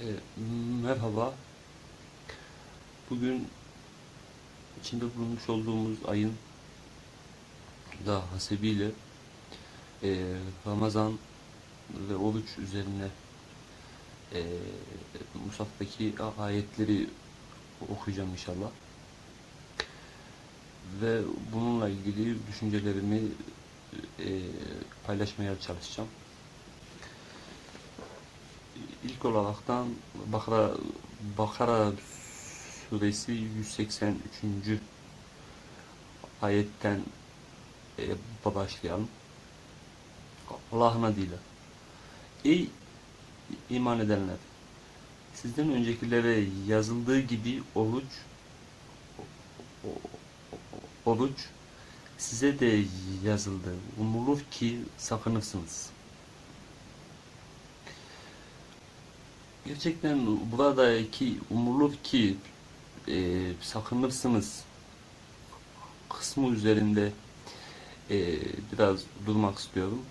E, merhaba. Bugün içinde bulunmuş olduğumuz ayın da hasebiyle e, Ramazan ve oruç üzerine e, Musaf'taki ayetleri okuyacağım inşallah. Ve bununla ilgili düşüncelerimi e, paylaşmaya çalışacağım. İlk olaraktan Bakara, Bakara suresi 183. ayetten e, başlayalım. Allah'ın adıyla. Ey iman edenler! Sizden öncekilere yazıldığı gibi oruç oruç size de yazıldı. Umulur ki sakınırsınız. Gerçekten buradaki umulur ki e, sakınırsınız kısmı üzerinde e, biraz durmak istiyorum.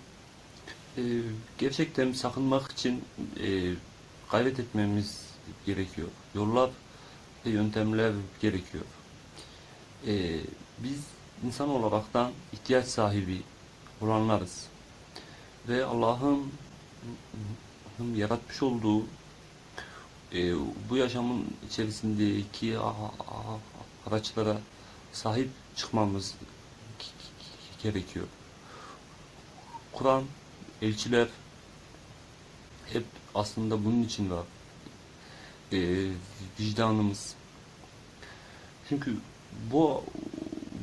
E, gerçekten sakınmak için e, gayret etmemiz gerekiyor. Yollar ve yöntemler gerekiyor. E, biz insan olaraktan ihtiyaç sahibi olanlarız. Ve Allah'ın yaratmış olduğu e, bu yaşamın içerisindeki araçlara sahip çıkmamız gerekiyor. Kur'an, elçiler hep aslında bunun için var. E, vicdanımız. Çünkü bu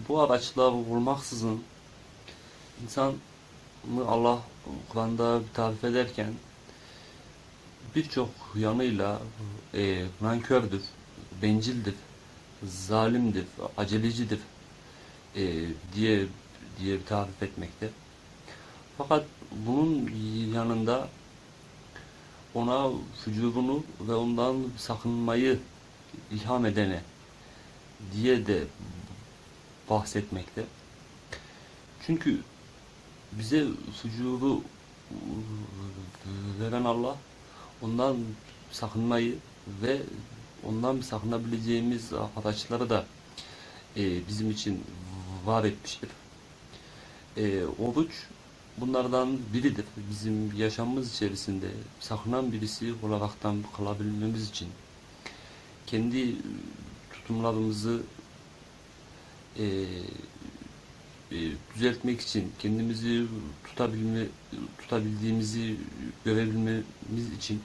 bu araçlar olmaksızın insan Allah Kur'an'da tarif ederken birçok yanıyla e, nankördür, bencildir, zalimdir, acelecidir e, diye diye tarif etmekte. Fakat bunun yanında ona fücurunu ve ondan sakınmayı ilham edene diye de bahsetmekte. Çünkü bize fücuru veren Allah ondan sakınmayı ve ondan sakınabileceğimiz araçları da e, bizim için var etmiştir. E, oruç bunlardan biridir. Bizim yaşamımız içerisinde sakınan birisi olaraktan kalabilmemiz için kendi tutumlarımızı e, e, düzeltmek için kendimizi tutabilme tutabildiğimizi görebilmemiz için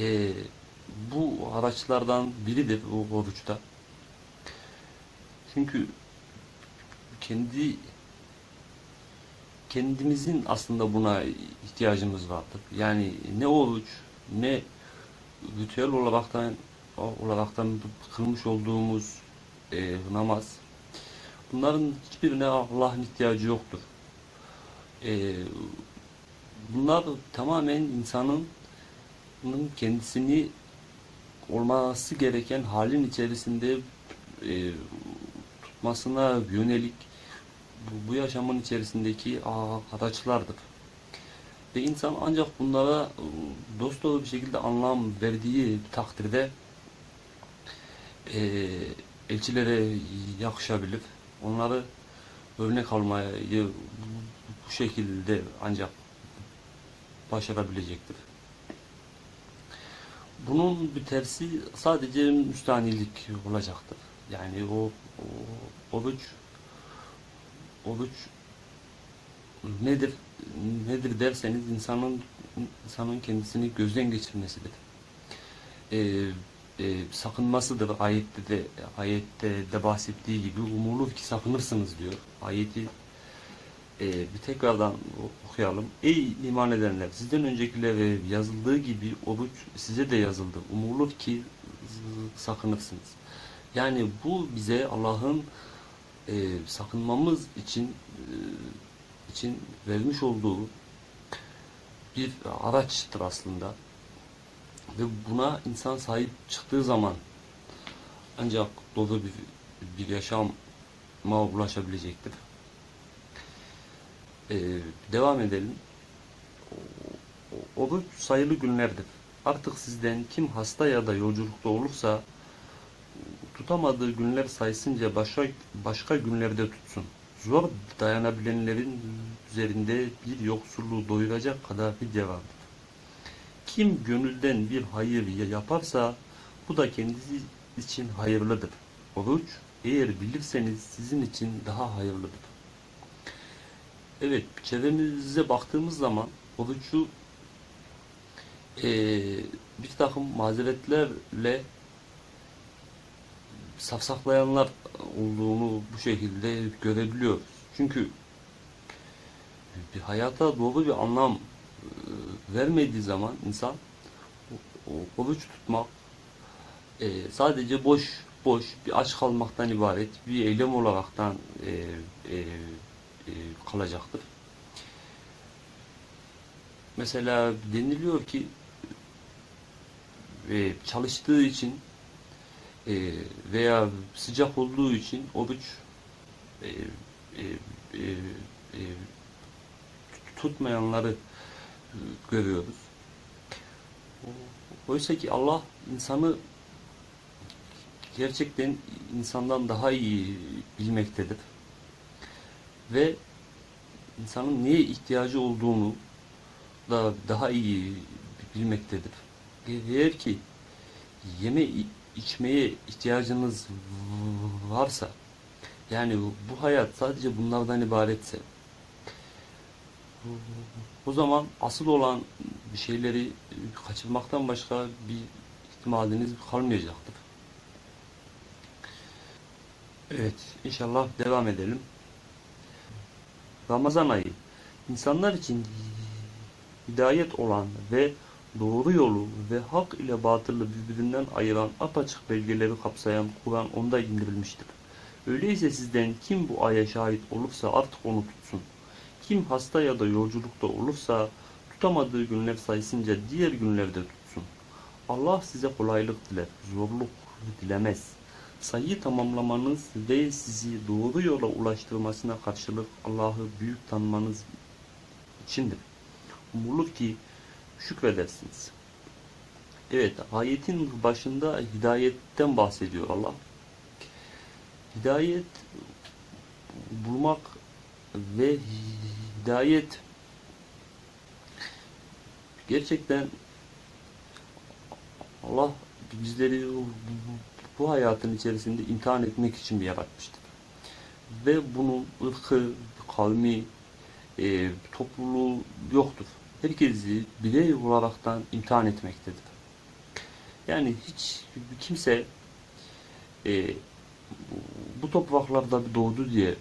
e, bu araçlardan biridir o oruçta. Çünkü kendi kendimizin aslında buna ihtiyacımız vardır. Yani ne oruç ne ritüel olaraktan olaraktan kılmış olduğumuz e, namaz bunların hiçbirine Allah'ın ihtiyacı yoktur. E, bunlar tamamen insanın kendisini olması gereken halin içerisinde e, tutmasına yönelik bu, bu yaşamın içerisindeki araçlardır. Ve insan ancak bunlara dost doğru bir şekilde anlam verdiği takdirde e, elçilere yakışabilir. Onları örnek almayı bu şekilde ancak başarabilecektir. Bunun bir tersi sadece müstanilik olacaktır. Yani o, o oruç oruç nedir nedir derseniz insanın insanın kendisini gözden geçirmesidir. Ee, e, sakınmasıdır. Ayette de ayette de bahsettiği gibi umulur ki sakınırsınız diyor. Ayeti e, bir tekrardan okuyalım. Ey iman edenler sizden öncekilere yazıldığı gibi oruç size de yazıldı. Umulur ki sakınırsınız. Yani bu bize Allah'ın e, sakınmamız için e, için vermiş olduğu bir araçtır aslında. Ve buna insan sahip çıktığı zaman ancak dolu bir, bir yaşama ulaşabilecektir. Ee, devam edelim. Oruç sayılı günlerdir. Artık sizden kim hasta ya da yolculukta olursa tutamadığı günler sayısınca başka başka günlerde tutsun. Zor dayanabilenlerin üzerinde bir yoksulluğu doyuracak kadar fidye vardır. Kim gönülden bir hayır yaparsa bu da kendisi için hayırlıdır. Oruç eğer bilirseniz sizin için daha hayırlıdır. Evet, çevremize baktığımız zaman orucu eee, bir takım mazeretlerle safsaklayanlar olduğunu bu şekilde görebiliyoruz. Çünkü bir hayata doğru bir anlam e, vermediği zaman insan oruç tutmak e, sadece boş boş bir aç kalmaktan ibaret bir eylem olaraktan e, e, e, kalacaktır. Mesela deniliyor ki e, çalıştığı için e, veya sıcak olduğu için oruç e, e, e, e, tutmayanları e, görüyoruz. Oysa ki Allah insanı gerçekten insandan daha iyi bilmektedir. Ve insanın neye ihtiyacı olduğunu da daha iyi bilmektedir. Eğer ki yeme içmeye ihtiyacınız varsa yani bu hayat sadece bunlardan ibaretse o zaman asıl olan bir şeyleri kaçırmaktan başka bir ihtimaliniz kalmayacaktır. Evet, inşallah devam edelim. Ramazan ayı insanlar için hidayet olan ve doğru yolu ve hak ile batılı birbirinden ayıran apaçık belgeleri kapsayan Kur'an onda indirilmiştir. Öyleyse sizden kim bu aya şahit olursa artık onu tutsun. Kim hasta ya da yolculukta olursa tutamadığı günler sayısınca diğer günlerde tutsun. Allah size kolaylık diler, zorluk dilemez. Sayıyı tamamlamanız ve sizi doğru yola ulaştırmasına karşılık Allah'ı büyük tanımanız içindir. Umulur ki şükredersiniz. Evet, ayetin başında hidayetten bahsediyor Allah. Hidayet bulmak ve hidayet gerçekten Allah bizleri bu- hayatın içerisinde imtihan etmek için yaratmıştır. Ve bunun ırkı, kavmi, e, topluluğu yoktur. Herkesi birey olaraktan imtihan etmektedir. Yani hiç kimse e, bu topraklarda doğdu diye,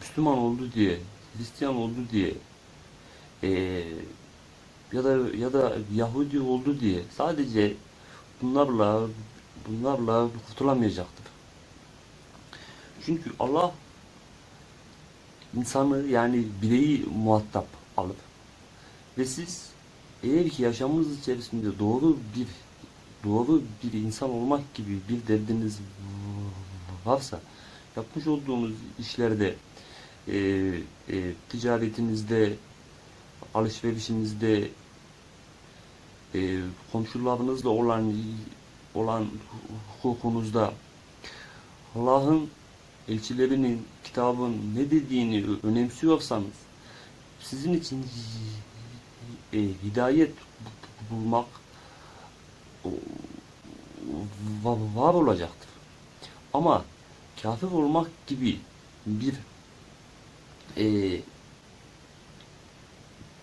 Müslüman oldu diye, Hristiyan oldu diye, e, ya da ya da Yahudi oldu diye sadece bunlarla bunlarla kurtulamayacaktır. Çünkü Allah insanı yani bireyi muhatap alıp ve siz eğer ki yaşamınız içerisinde doğru bir doğru bir insan olmak gibi bir derdiniz varsa yapmış olduğunuz işlerde e, e, ticaretinizde alışverişinizde e, komşularınızla olan olan hukukunuzda Allah'ın elçilerinin kitabın ne dediğini önemsiyorsanız sizin için e, hidayet bulmak var olacaktır. Ama kafir olmak gibi bir e,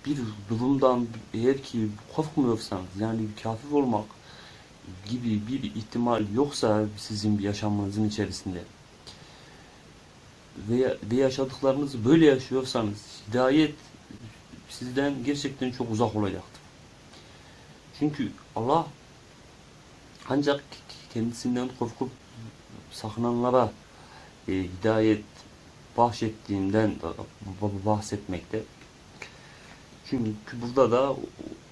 bir durumdan eğer ki korkmuyorsanız yani kafir olmak gibi bir ihtimal yoksa sizin bir yaşamınızın içerisinde ve, ve yaşadıklarınızı böyle yaşıyorsanız hidayet sizden gerçekten çok uzak olacaktır. Çünkü Allah ancak kendisinden korkup sakınanlara e, hidayet bahşettiğinden bahsetmekte. Çünkü burada da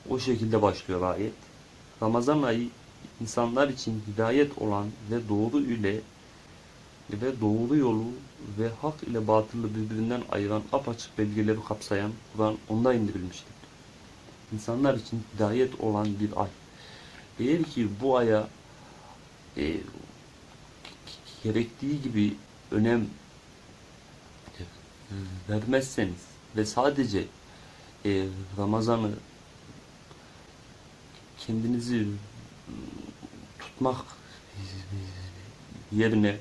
o- şekilde başlıyor ayet. Ramazan ayı insanlar için hidayet olan ve doğru ile ve doğru yolu ve hak ile batılı birbirinden ayıran apaçık belgeleri kapsayan Kur'an onda indirilmiştir. insanlar için hidayet olan bir ay. Eğer ki bu aya e, gerektiği gibi önem vermezseniz ve sadece e, Ramazan'ı kendinizi tutmak yerine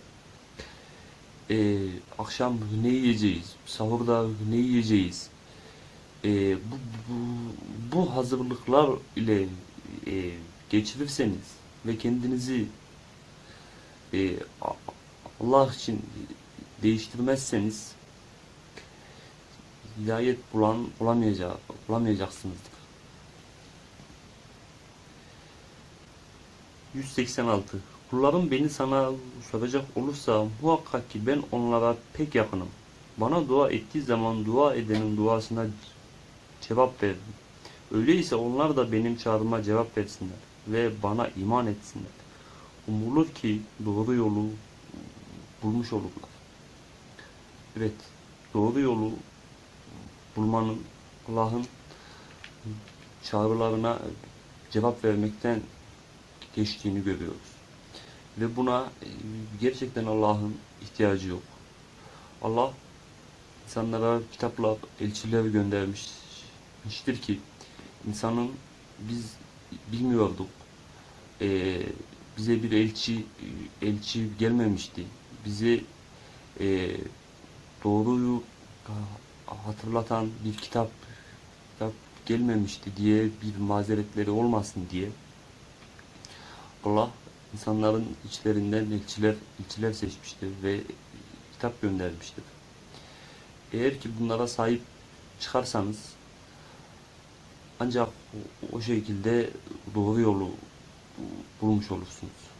e, akşam ne yiyeceğiz, sahurda ne yiyeceğiz, e, bu, bu, bu hazırlıklar ile e, geçirirseniz ve kendinizi e, Allah için değiştirmezseniz hidayet bulan bulamayacak bulamayacaksınızdır. 186 Kullarım beni sana soracak olursa muhakkak ki ben onlara pek yakınım. Bana dua ettiği zaman dua edenin duasına cevap veririm. Öyleyse onlar da benim çağrıma cevap versinler ve bana iman etsinler. Umulur ki doğru yolu bulmuş olurlar. Evet, doğru yolu bulmanın Allah'ın çağrılarına cevap vermekten geçtiğini görüyoruz. Ve buna e, gerçekten Allah'ın ihtiyacı yok. Allah insanlara kitaplar, elçiler göndermiştir ki insanın biz bilmiyorduk. E, bize bir elçi elçi gelmemişti. Bize e, doğruyu hatırlatan bir kitap, kitap gelmemişti diye bir mazeretleri olmasın diye Allah insanların içlerinden elçiler, elçiler seçmiştir ve kitap göndermiştir. Eğer ki bunlara sahip çıkarsanız ancak o, şekilde doğru yolu bulmuş olursunuz.